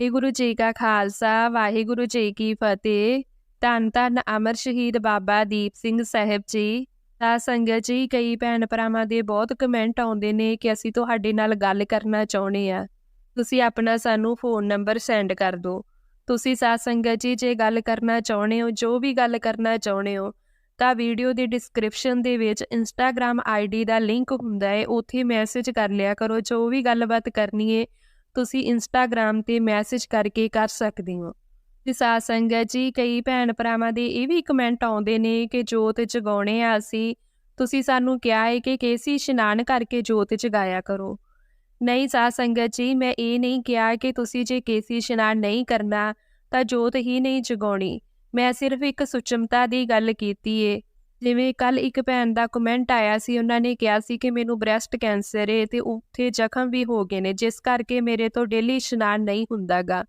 ਵਾਹਿਗੁਰੂ ਜੀ ਕਾ ਖਾਲਸਾ, ਵਾਹਿਗੁਰੂ ਜੀ ਕੀ ਫਤਿਹ। ਧੰਨ ਧੰਨ ਅਮਰ ਸ਼ਹੀਦ ਬਾਬਾ ਦੀਪ ਸਿੰਘ ਸਾਹਿਬ ਜੀ। ਤਾਂ ਸੰਗਤ ਜੀ, ਕਈ ਭੈਣ ਭਰਾਵਾਂ ਦੇ ਬਹੁਤ ਕਮੈਂਟ ਆਉਂਦੇ ਨੇ ਕਿ ਅਸੀਂ ਤੁਹਾਡੇ ਨਾਲ ਗੱਲ ਕਰਨਾ ਚਾਹੁੰਦੇ ਆ ਤੁਸੀਂ ਆਪਣਾ ਸਾਨੂੰ ਫੋਨ ਨੰਬਰ ਸੈਂਡ ਕਰ ਦਿਓ। ਤੁਸੀਂ ਸਾਧ ਸੰਗਤ ਜੀ, ਜੇ ਗੱਲ ਕਰਨਾ ਚਾਹੁੰਦੇ ਹੋ, ਜੋ ਵੀ ਗੱਲ ਕਰਨਾ ਚਾਹੁੰਦੇ ਹੋ, ਤਾਂ ਵੀਡੀਓ ਦੀ ਡਿਸਕ੍ਰਿਪਸ਼ਨ ਦੇ ਵਿੱਚ ਇੰਸਟਾਗ੍ਰam ਆਈਡੀ ਦਾ ਲਿੰਕ ਹੁੰਦਾ ਹੈ। ਉੱਥੇ ਮੈਸੇਜ ਕਰ ਲਿਆ ਕਰੋ। ਜੋ ਵੀ ਗੱਲਬਾਤ ਕਰਨੀ ਹੈ ਤੁਸੀਂ ਇੰਸਟਾਗ੍ਰam ਤੇ ਮੈਸੇਜ ਕਰਕੇ ਕਰ ਸਕਦੇ ਹੋ। ਤੇ ਸਾਧ ਸੰਗਤ ਜੀ, ਕਈ ਭੈਣ ਭਰਾਵਾਂ ਦੇ ਇਹ ਵੀ ਕਮੈਂਟ ਆਉਂਦੇ ਨੇ ਕਿ ਜੋਤ ਜਗਾਉਣੇ ਆ ਅਸੀਂ। ਤੁਸੀਂ ਸਾਨੂੰ ਕਿਹਾ ਹੈ ਕਿ ਕੇਸੀ ਇਸ਼ਨਾਨ ਕਰਕੇ ਜੋਤ ਜਗਾਇਆ ਕਰੋ। ਨਹੀਂ ਸਾਧ ਸੰਗਤ ਜੀ, ਮੈਂ ਇਹ ਨਹੀਂ ਕਿਹਾ ਕਿ ਤੁਸੀਂ ਜੇ ਕੇਸੀ ਇਸ਼ਨਾਨ ਨਹੀਂ ਕਰਨਾ, ਤਾਂ ਜੋਤ ਹੀ ਨਹੀਂ ਜਗਾਉਣੀ। ਮੈਂ ਸਿਰਫ ਇੱਕ ਸੁਚਮਤਾ ਦੀ ਗੱਲ ਕੀਤੀ ਏ। ਜਿਵੇਂ ਕੱਲ ਇੱਕ ਭੈਣ ਦਾ ਕਮੈਂਟ ਆਇਆ ਸੀ, ਉਹਨਾਂ ਨੇ ਕਿਹਾ ਸੀ ਕਿ ਮੈਨੂੰ ਬ੍ਰੈਸਟ ਕੈਂਸਰ ਏ ਤੇ ਉੱਥੇ ਜ਼ਖਮ ਵੀ ਹੋ ਗਏ ਨੇ, ਜਿਸ ਕਰਕੇ ਮੇਰੇ ਤੋਂ ਡੇਲੀ ਇਸ਼ਨਾਨ ਨਹੀਂ ਹੁੰਦਾਗਾ।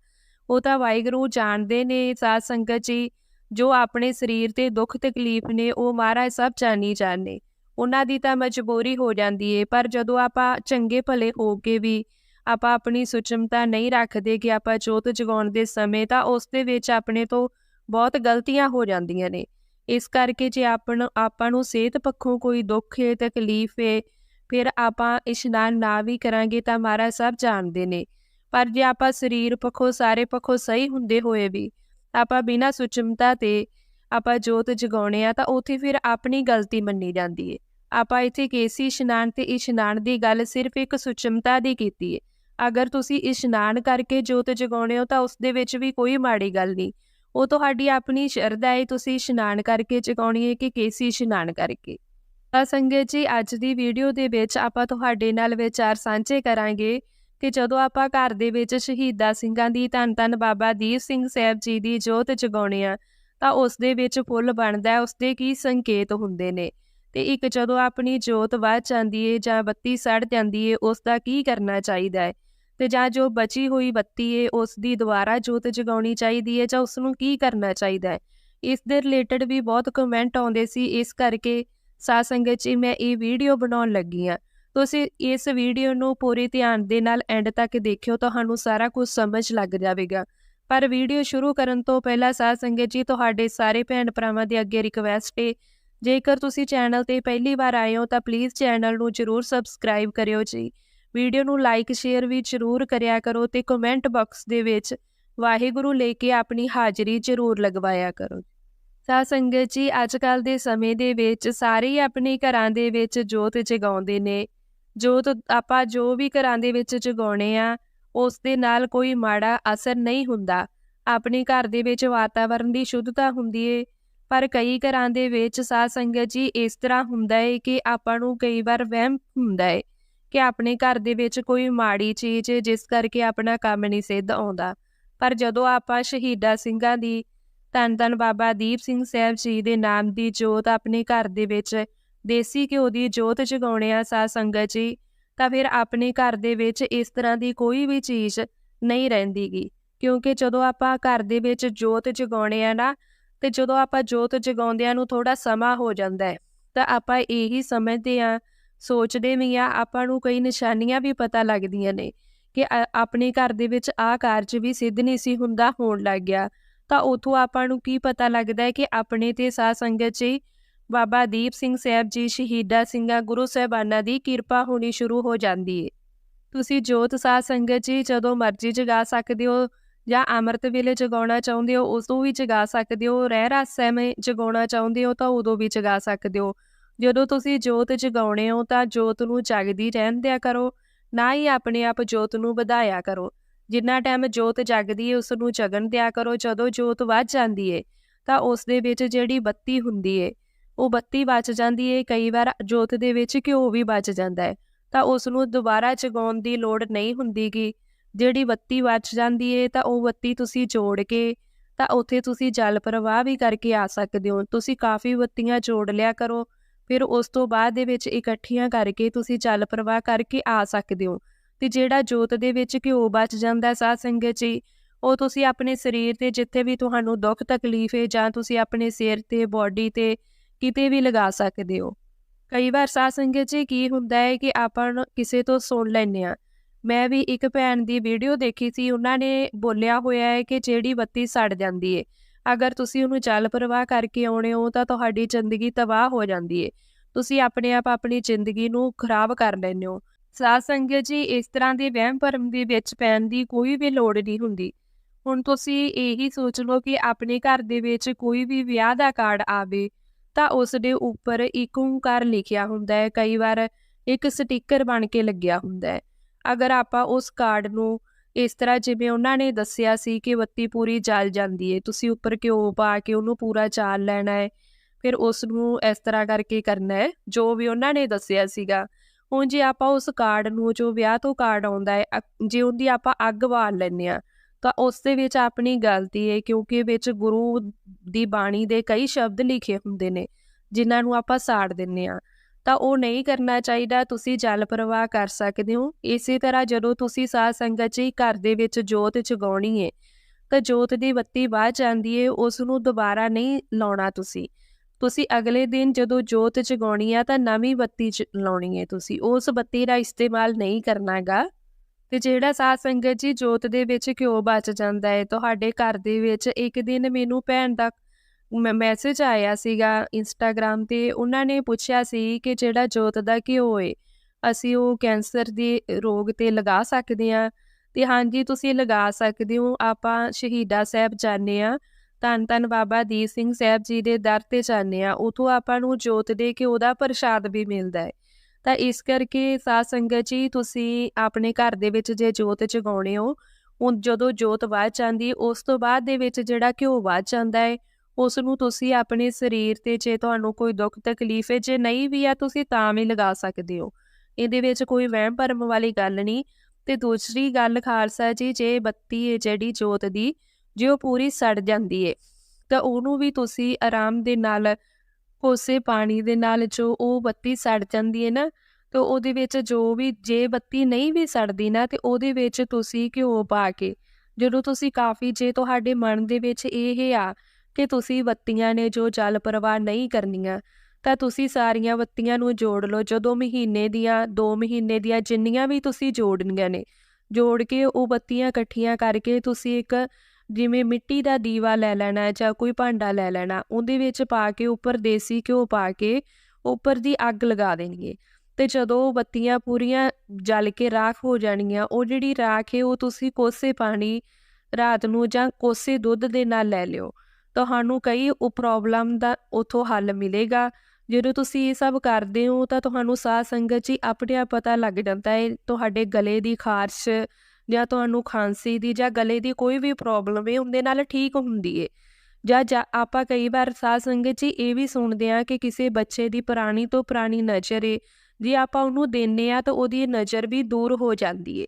ਉਹ ਤਾਂ ਵਾਹਿਗੁਰੂ ਜਾਣਦੇ ਨੇ, ਸਾਧ ਸੰਗਤ ਜੀ, ਜੋ ਆਪਣੇ ਸਰੀਰ ਤੇ ਦੁੱਖ ਤਕਲੀਫ ਨੇ, ਉਹ ਮਹਾਰਾਜ ਸਭ ਜਾਣੀ ਜਾਣੇ। ਉਹਨਾਂ ਦੀ ਤਾਂ ਮਜਬੂਰੀ ਹੋ ਜਾਂਦੀ ਏ, ਪਰ ਜਦੋਂ ਆਪਾਂ ਚੰਗੇ ਭਲੇ ਹੋ ਕੇ ਵੀ ਆਪਾਂ ਆਪਣੀ ਸੁਚਮਤਾ ਨਹੀਂ ਰੱਖਦੇ ਕਿ ਆਪਾਂ ਜੋਤ ਜਗਾਉਣ ਦੇ ਸਮੇਂ, ਤਾਂ ਉਸ ਦੇ ਵਿੱਚ ਆਪਣੇ ਤੋਂ ਬਹੁਤ ਗਲਤੀਆਂ ਹੋ ਜਾਂਦੀਆਂ ਨੇ। ਇਸ ਕਰਕੇ ਜੇ ਆਪਣ, ਆਪਾਂ ਨੂੰ ਸਿਹਤ ਪੱਖੋਂ ਕੋਈ ਦੁੱਖ ਹੈ ਤਕਲੀਫ ਹੈ, ਫਿਰ ਆਪਾਂ ਇਸ਼ਨਾਨ ਨਾ ਵੀ ਕਰਾਂਗੇ ਤਾਂ ਮਹਾਰਾਜ ਸਭ ਜਾਣਦੇ ਨੇ। ਪਰ ਜੇ ਆਪਾਂ ਸਰੀਰ ਪੱਖੋਂ, ਸਾਰੇ ਪੱਖੋਂ ਸਹੀ ਹੁੰਦੇ ਹੋਏ ਵੀ ਆਪਾਂ ਬਿਨਾਂ ਸੁਚਮਤਾ ਤੇ ਆਪਾਂ ਜੋਤ ਜਗਾਉਣੇ ਆ ਤਾਂ ਉਥੇ ਫਿਰ ਆਪਣੀ ਗਲਤੀ ਮੰਨੀ ਜਾਂਦੀ ਏ ਆਪਾਂ ਇੱਥੇ ਕੇਸੀ ਇਸ਼ਨਾਨ ਤੇ ਇਸ਼ਨਾਨ ਦੀ ਗੱਲ ਸਿਰਫ ਇੱਕ ਸੁਚਮਤਾ ਦੀ ਕੀਤੀ ਏ ਅਗਰ ਤੁਸੀਂ ਇਸ਼ਨਾਨ ਕਰਕੇ ਜੋਤ ਜਗਾਉਣੇ ਹੋ ਤਾਂ ਉਸ ਦੇ ਵਿੱਚ ਵੀ ਕੋਈ ਮਾੜੀ ਗੱਲ ਨਹੀਂ। ਉਹ ਤੁਹਾਡੀ ਆਪਣੀ ਸ਼ਰਧਾ ਹੈ ਤੁਸੀਂ ਇਸ਼ਨਾਨ ਕਰਕੇ ਜਗਾਉਣੀ ਹੈ ਕਿ ਕੇਸੀ ਇਸ਼ਨਾਨ ਕਰਕੇ। ਤਾਂ ਸੰਗਤ ਜੀ, ਅੱਜ ਦੀ ਵੀਡੀਓ ਦੇ ਵਿੱਚ ਆਪਾਂ ਤੁਹਾਡੇ ਨਾਲ ਵਿਚਾਰ ਸਾਂਝੇ ਕਰਾਂਗੇ ਕਿ ਜਦੋਂ ਆਪਾਂ ਘਰ ਦੇ ਵਿੱਚ ਸ਼ਹੀਦਾਂ ਸਿੰਘਾਂ ਦੀ ਧੰਨ ਧੰਨ ਬਾਬਾ ਦੀਪ ਸਿੰਘ ਸਾਹਿਬ ਜੀ ਦੀ ਜੋਤ ਜਗਾਉਣੇ ਆ, ਤਾਂ ਉਸ ਦੇ ਵਿੱਚ ਫੁੱਲ ਬਣਦਾ ਉਸ ਦੇ ਕੀ ਸੰਕੇਤ ਹੁੰਦੇ ਨੇ? ਤੇ ਇੱਕ ਜਦੋਂ ਆਪਣੀ ਜੋਤ ਵੱਧ ਜਾਂਦੀ ਏ ਜਾਂ ਬੱਤੀ ਸੜ ਜਾਂਦੀ ਏ, ਉਸ ਦਾ ਕੀ ਕਰਨਾ ਚਾਹੀਦਾ ਹੈ? ਤੇ ਜਾਂ ਜੋ ਬਚੀ ਹੋਈ ਬੱਤੀ ਏ ਉਸ ਦੀ ਦੁਬਾਰਾ ਜੋਤ ਜਗਾਉਣੀ ਚਾਹੀਦੀ ਹੈ ਜਾਂ ਉਸ ਨੂੰ ਕੀ ਕਰਨਾ ਚਾਹੀਦਾ ਹੈ ਇਸ ਦੇ ਰਿਲੇਟਡ ਵੀ ਬਹੁਤ ਕਮੈਂਟ ਆਉਂਦੇ ਸੀ, ਇਸ ਕਰਕੇ ਸਾਧ ਸੰਗਤ ਜੀ ਮੈਂ ਇਹ ਵੀਡੀਓ ਬਣਾਉਣ ਲੱਗੀ ਆ ਤੁਸੀਂ ਇਸ ਵੀਡੀਓ ਨੂੰ ਪੂਰੇ ਧਿਆਨ ਦੇ ਨਾਲ ਐਂਡ ਤੱਕ ਦੇਖਿਓ, ਤੁਹਾਨੂੰ ਸਾਰਾ ਕੁਝ ਸਮਝ ਲੱਗ ਜਾਵੇਗਾ। ਪਰ ਵੀਡੀਓ ਸ਼ੁਰੂ ਕਰਨ ਤੋਂ ਪਹਿਲਾਂ ਸਾਧ ਸੰਗਤ ਜੀ, ਤੁਹਾਡੇ ਸਾਰੇ ਭੈਣ ਭਰਾਵਾਂ ਦੇ ਅੱਗੇ ਰਿਕਵੈਸਟ ਹੈ ਜੇਕਰ ਤੁਸੀਂ ਚੈਨਲ ਤੇ ਪਹਿਲੀ ਵਾਰ ਆਏ ਹੋ, ਤਾਂ ਪਲੀਜ਼ ਚੈਨਲ ਨੂੰ ਜਰੂਰ ਸਬਸਕ੍ਰਾਈਬ ਕਰਿਓ ਜੀ। ਵੀਡੀਓ ਨੂੰ ਲਾਈਕ ਸ਼ੇਅਰ ਵੀ ਜਰੂਰ ਕਰਿਆ ਕਰੋ ਤੇ ਕਮੈਂਟ ਬਾਕਸ ਦੇ ਵਿੱਚ ਵਾਹਿਗੁਰੂ ਲੈ ਕੇ ਆਪਣੀ ਹਾਜ਼ਰੀ ਜਰੂਰ ਲਗਵਾਇਆ ਕਰੋ। ਸਾਧ ਸੰਗਤ ਜੀ ਅੱਜ ਕੱਲ ਦੇ ਸਮੇਂ ਦੇ ਵਿੱਚ ਸਾਰੇ ਆਪਣੇ ਘਰਾਂ ਦੇ ਵਿੱਚ ਜੋਤ ਜਗਾਉਂਦੇ ਨੇ। ਜੋਤ ਆਪਾਂ ਜੋ ਵੀ ਘਰਾਂ ਦੇ ਵਿੱਚ ਜਗਾਉਣੇ ਆ, ਉਸ ਦੇ ਨਾਲ ਕੋਈ ਮਾੜਾ ਅਸਰ ਨਹੀਂ ਹੁੰਦਾ। ਆਪਣੇ ਘਰ ਦੇ ਵਿੱਚ ਵਾਤਾਵਰਣ ਦੀ ਸ਼ੁੱਧਤਾ ਹੁੰਦੀ ਏ। ਪਰ ਕਈ ਘਰਾਂ ਦੇ ਵਿੱਚ ਸਾਧ ਸੰਗਤ ਜੀ, ਇਸ ਤਰ੍ਹਾਂ ਹੁੰਦਾ ਏ ਕਿ ਆਪਾਂ ਨੂੰ ਕਈ ਵਾਰ ਵਹਿਮ ਹੁੰਦਾ ਏ। ਕਿ ਆਪਣੇ ਘਰ ਦੇ ਵਿੱਚ ਕੋਈ ਮਾੜੀ ਚੀਜ਼ ਜਿਸ ਕਰਕੇ ਆਪਣਾ ਕੰਮ ਨਹੀਂ ਸਿੱਧ ਆਉਂਦਾ। ਪਰ ਜਦੋਂ ਆਪਾਂ ਸ਼ਹੀਦਾ ਸਿੰਘਾਂ ਦੀ, ਧੰਨ ਧੰਨ ਬਾਬਾ ਦੀਪ ਸਿੰਘ ਸਾਹਿਬ ਜੀ ਦੇ ਨਾਮ ਦੀ ਜੋਤ ਆਪਣੇ ਘਰ ਦੇ ਵਿੱਚ, ਦੇਸੀ ਘਿਓ ਦੀ ਜੋਤ ਜਗਾਉਣੇ ਆ ਸਾਧ ਸੰਗਤ ਜੀ, ਤਾਂ ਫਿਰ ਆਪਣੇ ਘਰ ਦੇ ਵਿੱਚ ਇਸ ਤਰ੍ਹਾਂ ਦੀ ਕੋਈ ਵੀ ਚੀਜ਼ ਨਹੀਂ ਰਹਿੰਦੀਗੀ। ਕਿਉਂਕਿ ਜਦੋਂ ਆਪਾਂ ਘਰ ਦੇ ਵਿੱਚ ਜੋਤ ਜਗਾਉਣੇ ਆ ਨਾ, ਤੇ ਜਦੋਂ ਆਪਾਂ ਜੋਤ ਜਗਾਉਂਦਿਆਂ ਨੂੰ ਥੋੜਾ ਸਮਾਂ ਹੋ ਜਾਂਦਾ ਹੈ, ਤਾਂ ਆਪਾਂ ਇਹੀ ਸਮਝਦੇ ਆ ਸੋਚਦੇ ਵੀ ਆ, ਆਪਾਂ ਨੂੰ ਕਈ ਨਿਸ਼ਾਨੀਆਂ ਵੀ ਪਤਾ ਲੱਗਦੀਆਂ ਨੇ ਕਿ ਆਪਣੇ ਘਰ ਦੇ ਵਿੱਚ ਆਹ ਕਾਰਜ ਵੀ ਸਿੱਧ ਨਹੀਂ ਸੀ ਹੁੰਦਾ, ਹੋਣ ਲੱਗ ਗਿਆ। ਤਾਂ ਉਥੋਂ ਆਪਾਂ ਨੂੰ ਕੀ ਪਤਾ ਲੱਗਦਾ ਹੈ ਕਿ ਆਪਣੇ ਤੇ ਸਾਧ ਸੰਗਤ ਜੀ, ਬਾਬਾ ਦੀਪ ਸਿੰਘ ਸਾਹਿਬ ਜੀ, ਸ਼ਹੀਦਾ ਸਿੰਘਾਂ, ਗੁਰੂ ਸਾਹਿਬਾਨਾਂ ਦੀ ਕਿਰਪਾ ਹੋਣੀ ਸ਼ੁਰੂ ਹੋ ਜਾਂਦੀ ਏ। ਤੁਸੀਂ ਜੋਤ ਸਾਧ ਸੰਗਤ ਜੀ, ਜਦੋਂ ਮਰਜ਼ੀ ਜਗਾ ਸਕਦੇ ਹੋ ਜਾਂ ਅੰਮ੍ਰਿਤ ਵੇਲੇ ਜਗਾਉਣਾ ਚਾਹੁੰਦੇ ਹੋ, ਉਸ ਉਦੋਂ ਵੀ ਜਗਾ ਸਕਦੇ ਹੋ। ਰਹਿ ਰਸ ਸਮੇਂ ਜਗਾਉਣਾ ਚਾਹੁੰਦੇ ਹੋ ਤਾਂ ਉਦੋਂ ਵੀ ਜਗਾ ਸਕਦੇ ਹੋ। ਜਦੋਂ ਤੁਸੀਂ ਜੋਤ ਜਗਾਉਣੇ ਹੋ ਤਾਂ ਜੋਤ ਨੂੰ ਜਗਦੀ ਰਹਿਣ ਦਿਆ ਕਰੋ, ਨਾ ਹੀ ਆਪਣੇ ਆਪ ਜੋਤ ਨੂੰ ਵਧਾਇਆ ਕਰੋ। ਜਿੰਨਾ ਟਾਈਮ ਜੋਤ ਜਗਦੀ ਹੈ ਉਸ ਨੂੰ ਜਗਣ ਦਿਆ ਕਰੋ। ਜਦੋਂ ਜੋਤ ਵੱਜ ਜਾਂਦੀ ਏ ਤਾਂ ਉਸ ਦੇ ਵਿੱਚ ਜਿਹੜੀ ਬੱਤੀ ਹੁੰਦੀ ਏ ਉਹ ਬੱਤੀ ਬਚ ਜਾਂਦੀ ਏ ਕਈ ਵਾਰ ਜੋਤ ਦੇ ਵਿੱਚ ਘਿਓ ਵੀ ਬਚ ਜਾਂਦਾ ਹੈ, ਤਾਂ ਉਸ ਨੂੰ ਦੁਬਾਰਾ ਜਗਾਉਣ ਦੀ ਲੋੜ ਨਹੀਂ ਹੁੰਦੀ ਹੁੰਦੀਗੀ ਜਿਹੜੀ ਬੱਤੀ ਬਚ ਜਾਂਦੀ ਏ ਤਾਂ ਉਹ ਬੱਤੀ ਤੁਸੀਂ ਜੋੜ ਕੇ, ਤਾਂ ਉੱਥੇ ਤੁਸੀਂ ਜਲ ਪ੍ਰਵਾਹ ਵੀ ਕਰਕੇ ਆ ਸਕਦੇ ਹੋ। ਤੁਸੀਂ ਕਾਫੀ ਬੱਤੀਆਂ ਜੋੜ ਲਿਆ ਕਰੋ। ਫਿਰ ਉਸ ਤੋਂ ਬਾਅਦ ਦੇ ਵਿੱਚ ਇਕੱਠੀਆਂ ਕਰਕੇ ਤੁਸੀਂ ਜਲ ਪ੍ਰਵਾਹ ਕਰਕੇ ਆ ਸਕਦੇ ਹੋ। ਤੇ ਜਿਹੜਾ ਜੋਤ ਦੇ ਵਿੱਚ ਘਿਓ ਬਚ ਜਾਂਦਾ ਸਾਧ ਸੰਗਤ ਜੀ, ਉਹ ਤੁਸੀਂ ਆਪਣੇ ਸਰੀਰ ਤੇ ਜਿੱਥੇ ਵੀ ਤੁਹਾਨੂੰ ਦੁੱਖ ਤਕਲੀਫ ਹੈ ਜਾਂ ਤੁਸੀਂ ਆਪਣੇ ਸਿਰ ਤੇ, ਬਾਡੀ ਤੇ ਕਿਤੇ ਵੀ ਲਗਾ ਸਕਦੇ ਹੋ। ਕਈ ਵਾਰ ਸਾਧ ਸੰਗਤ ਜੀ ਕੀ ਹੁੰਦਾ ਹੈ ਕਿ ਆਪਾਂ ਕਿਸੇ ਤੋਂ ਸੁਣ ਲੈਂਦੇ ਆ ਮੈਂ ਵੀ ਇੱਕ ਭੈਣ ਦੀ ਵੀਡੀਓ ਦੇਖੀ ਸੀ, ਉਹਨਾਂ ਨੇ ਬੋਲਿਆ ਹੋਇਆ ਹੈ ਕਿ ਜਿਹੜੀ ਬੱਤੀ ਸੜ ਜਾਂਦੀ ਏ ਅਗਰ ਤੁਸੀਂ ਉਹਨੂੰ ਜਲ ਪ੍ਰਵਾਹ ਕਰਕੇ ਆਉਣੇ ਹੋ ਤਾਂ ਤੁਹਾਡੀ ਜ਼ਿੰਦਗੀ ਤਬਾਹ ਹੋ ਜਾਂਦੀ ਏ। ਤੁਸੀਂ ਆਪਣੇ ਆਪ ਆਪਣੀ ਜ਼ਿੰਦਗੀ ਨੂੰ ਖਰਾਬ ਕਰ ਲੈਂਦੇ ਹੋ। ਸਾਧ ਸੰਗਤ ਜੀ, ਇਸ ਤਰ੍ਹਾਂ ਦੇ ਵਹਿਮ ਭਰਮ ਦੇ ਵਿੱਚ ਪੈਣ ਦੀ ਕੋਈ ਵੀ ਲੋੜ ਨਹੀਂ ਹੁੰਦੀ। ਹੁਣ ਤੁਸੀਂ ਇਹੀ ਸੋਚ ਲਓ ਕਿ ਆਪਣੇ ਘਰ ਦੇ ਵਿੱਚ ਕੋਈ ਵੀ ਵਿਆਹ ਦਾ ਕਾਰਡ ਆਵੇ ਤਾਂ ਉਸ ਦੇ ਉੱਪਰ ਇੱਕ ਓੰਕਾਰ ਲਿਖਿਆ ਹੁੰਦਾ ਹੈ ਕਈ ਵਾਰ ਇੱਕ ਸਟicker ਬਣ ਕੇ ਲੱਗਿਆ ਹੁੰਦਾ ਹੈ ਅਗਰ ਆਪਾਂ ਉਸ ਕਾਰਡ ਨੂੰ ਇਸ ਤਰ੍ਹਾਂ ਜਿਵੇਂ ਉਹਨਾਂ ਨੇ ਦੱਸਿਆ ਸੀ ਕਿ ਬੱਤੀ ਪੂਰੀ ਜਲ ਜਾਂਦੀ ਹੈ ਤੁਸੀਂ ਉੱਪਰ ਘਿਓ ਪਾ ਕੇ ਉਹਨੂੰ ਪੂਰਾ ਚਾਲ ਲੈਣਾ ਹੈ ਫਿਰ ਉਸ ਨੂੰ ਇਸ ਤਰ੍ਹਾਂ ਕਰਕੇ ਕਰਨਾ ਹੈ ਜੋ ਵੀ ਉਹਨਾਂ ਨੇ ਦੱਸਿਆ ਸੀਗਾ। ਹੁਣ ਜੇ ਆਪਾਂ ਉਸ ਕਾਰਡ ਨੂੰ, ਜੋ ਵਿਆਹ ਤੋਂ ਕਾਰਡ ਆਉਂਦਾ ਹੈ ਜੇ ਉਹਦੀ ਆਪਾਂ ਅੱਗ ਬਾਲ ਲੈਂਦੇ ਆ ਤਾਂ ਉਸ ਦੇ ਵਿੱਚ ਆਪਣੀ ਗਲਤੀ ਹੈ ਕਿਉਂਕਿ ਵਿੱਚ ਗੁਰੂ ਦੀ ਬਾਣੀ ਦੇ ਕਈ ਸ਼ਬਦ ਲਿਖੇ ਹੁੰਦੇ ਨੇ, ਜਿਨ੍ਹਾਂ ਨੂੰ ਆਪਾਂ ਸਾੜ ਦਿੰਨੇ ਆ ਤਾਂ ਉਹ ਨਹੀਂ ਕਰਨਾ ਚਾਹੀਦਾ, ਤੁਸੀਂ ਜਲ ਪ੍ਰਵਾਹ ਕਰ ਸਕਦੇ ਹੋ। ਇਸੇ ਤਰ੍ਹਾਂ ਜਦੋਂ ਤੁਸੀਂ ਸਾਧ ਸੰਗਤ ਜੀ ਘਰ ਦੇ ਵਿੱਚ ਜੋਤ ਜਗਾਉਣੀ ਹੈ ਤਾਂ ਜੋਤ ਦੀ ਬੱਤੀ ਬਾਅਦ ਜਾਂਦੀ ਹੈ ਉਸ ਨੂੰ ਦੁਬਾਰਾ ਨਹੀਂ ਲਾਉਣਾ ਤੁਸੀਂ। ਤੁਸੀਂ ਅਗਲੇ ਦਿਨ ਜਦੋਂ ਜੋਤ ਜਗਾਉਣੀ ਆ, ਤਾਂ ਨਵੀਂ ਬੱਤੀ ਲਾਉਣੀ ਹੈ ਤੁਸੀਂ। ਉਸ ਬੱਤੀ ਦਾ ਇਸਤੇਮਾਲ ਨਹੀਂ ਕਰਨਾਗਾ ਤੇ ਜਿਹੜਾ ਸਾਧ ਸੰਗਤ ਜੀ ਜੋਤ ਦੇ ਵਿੱਚ ਘਿਓ ਬਚ ਜਾਂਦਾ ਹੈ ਤੁਹਾਡੇ ਘਰ ਦੇ ਵਿੱਚ ਇੱਕ ਦਿਨ ਮੈਨੂੰ ਭੈਣ ਦਾ ਮੈਸੇਜ ਆਇਆ ਸੀਗਾ ਇੰਸਟਾਗ੍ਰam ਤੇ, ਉਹਨਾਂ ਨੇ ਪੁੱਛਿਆ ਸੀ ਕਿ ਜਿਹੜਾ ਜੋਤ ਦਾ ਘਿਓ ਏ, ਅਸੀਂ ਉਹ ਕੈਂਸਰ ਦੇ ਰੋਗ ਤੇ ਲਗਾ ਸਕਦੇ ਆ ਤੇ ਹਾਂਜੀ, ਤੁਸੀਂ ਲਗਾ ਸਕਦੇ ਹੋ, ਆਪਾਂ ਸ਼ਹੀਦਾ ਸਾਹਿਬ ਜਾਣੇ ਆ ਧੰਨ ਧੰਨ ਬਾਬਾ ਦੀਪ ਸਿੰਘ ਸਾਹਿਬ ਜੀ ਦੇ ਦਰ ਤੇ ਜਾਣੇ ਆ ਉਥੋਂ ਆਪਾਂ ਨੂੰ ਜੋਤ ਦੇ ਘਿਓ ਦਾ ਪ੍ਰਸ਼ਾਦ ਵੀ ਮਿਲਦਾ ਹੈ। ਤਾਂ ਇਸ ਕਰਕੇ ਸਾਧ ਸੰਗਤ ਜੀ, ਤੁਸੀਂ ਆਪਣੇ ਘਰ ਦੇ ਵਿੱਚ ਜੇ ਜੋਤ ਜਗਾਉਣੇ ਹੋ ਉਹ ਜਦੋਂ ਜੋਤ ਬਾਅਦ ਜਾਂਦੀ, ਉਸ ਤੋਂ ਬਾਅਦ ਦੇ ਵਿੱਚ ਜਿਹੜਾ ਘਿਓ ਬਾਅਦ ਜਾਂਦਾ ਹੈ ਉਸ ਨੂੰ ਤੁਸੀਂ ਆਪਣੇ ਸਰੀਰ ਤੇ ਜੇ ਤੁਹਾਨੂੰ ਕੋਈ ਦੁੱਖ ਤਕਲੀਫ ਹੈ, ਜੇ ਨਹੀਂ ਵੀ ਆ, ਤੁਸੀਂ ਤਾਂ ਵੀ ਲਗਾ ਸਕਦੇ ਹੋ। ਇਹਦੇ ਵਿੱਚ ਕੋਈ ਵਹਿਮ ਭਰਮ ਵਾਲੀ ਗੱਲ ਨਹੀਂ। ਤੇ ਦੂਸਰੀ ਗੱਲ, ਖਾਲਸਾ ਜੀ, ਜੇ ਬੱਤੀ ਹੈ ਜਿਹੜੀ ਜੋਤ ਦੀ, ਜੇ ਉਹ ਪੂਰੀ ਸੜ ਜਾਂਦੀ ਹੈ ਤਾਂ ਉਹਨੂੰ ਵੀ ਤੁਸੀਂ ਆਰਾਮ ਦੇ ਨਾਲ, ਕੋਸੇ ਪਾਣੀ ਦੇ ਨਾਲ ਜੋ ਉਹ ਬੱਤੀ ਸੜ ਜਾਂਦੀ ਹੈ ਨਾ, ਤੇ ਉਹਦੇ ਵਿੱਚ ਜੋ ਵੀ, ਜੇ ਬੱਤੀ ਨਹੀਂ ਵੀ ਸੜਦੀ ਨਾ, ਤੇ ਉਹਦੇ ਵਿੱਚ ਤੁਸੀਂ ਘਿਓ ਪਾ ਕੇ, ਜਦੋਂ ਤੁਸੀਂ ਕਾਫੀ, ਜੇ ਤੁਹਾਡੇ ਮਨ ਦੇ ਵਿੱਚ ਇਹ ਆ ਕਿ ਤੁਸੀਂ ਬੱਤੀਆਂ ਨੇ ਜੋ ਜਲ ਪ੍ਰਵਾਹ ਨਹੀਂ ਕਰਨੀਆਂ, ਤਾਂ ਤੁਸੀਂ ਸਾਰੀਆਂ ਬੱਤੀਆਂ ਨੂੰ ਜੋੜ ਲਓ। ਜਦੋਂ ਮਹੀਨੇ ਦੀਆਂ 2 ਮਹੀਨੇ ਦੀਆਂ ਜਿੰਨੀਆਂ ਵੀ ਤੁਸੀਂ ਜੋੜਨੀਆਂ ਨੇ, ਜੋੜ ਕੇ ਉਹ ਬੱਤੀਆਂ ਇਕੱਠੀਆਂ ਕਰਕੇ ਤੁਸੀਂ ਇੱਕ ਜਿਵੇਂ ਮਿੱਟੀ ਦਾ ਦੀਵਾ ਲੈ ਲੈਣਾ ਜਾਂ ਕੋਈ ਭਾਂਡਾ ਲੈ ਲੈਣਾ, ਉਹਦੇ ਵਿੱਚ ਪਾ ਕੇ ਉੱਪਰ ਦੇਸੀ ਘਿਓ ਪਾ ਕੇ ਉੱਪਰ ਦੀ ਅੱਗ ਲਗਾ ਦੇਣੀ ਹੈ ਤੇ ਜਦੋਂ ਬੱਤੀਆਂ ਪੂਰੀਆਂ ਜਲ ਕੇ ਰਾਖ ਹੋ ਜਾਣੀਆਂ, ਉਹ ਜਿਹੜੀ ਰਾਖ ਹੈ ਉਹ ਤੁਸੀਂ ਕੋਸੇ ਪਾਣੀ ਰਾਤ ਨੂੰ ਜਾਂ ਕੋਸੇ ਦੁੱਧ ਦੇ ਨਾਲ ਲੈ ਲਿਓ। ਤੁਹਾਨੂੰ ਕਈ ਉਹ ਪ੍ਰੋਬਲਮ ਦਾ ਉਥੋਂ ਹੱਲ ਮਿਲੇਗਾ। ਜਦੋਂ ਤੁਸੀਂ ਇਹ ਸਭ ਕਰਦੇ ਹੋ ਤਾਂ ਤੁਹਾਨੂੰ ਸਾਹ ਸੰਗਤ ਜੀ ਆਪਣੇ ਆਪ ਪਤਾ ਲੱਗ ਜਾਂਦਾ ਹੈ, ਤੁਹਾਡੇ ਗਲੇ ਦੀ ਖਾਰਸ਼ ਜਾਂ ਤੁਹਾਨੂੰ ਖਾਂਸੀ ਦੀ ਜਾਂ ਗਲੇ ਦੀ ਕੋਈ ਵੀ ਪ੍ਰੋਬਲਮ ਹੈ ਉਹਦੇ ਨਾਲ ਠੀਕ ਹੁੰਦੀ ਹੈ ਜਾਂ ਆਪਾਂ ਕਈ ਵਾਰ ਸਾਹ ਸੰਗਤ ਜੀ ਇਹ ਵੀ ਸੁਣਦੇ ਆ ਕਿ ਕਿਸੇ ਬੱਚੇ ਦੀ ਪੁਰਾਣੀ ਤੋਂ ਪੁਰਾਣੀ ਨਜ਼ਰ ਏ, ਜੇ ਆਪਾਂ ਉਹਨੂੰ ਦੇਨੇ ਆ ਤਾਂ ਉਹਦੀ ਨਜ਼ਰ ਵੀ ਦੂਰ ਹੋ ਜਾਂਦੀ ਹੈ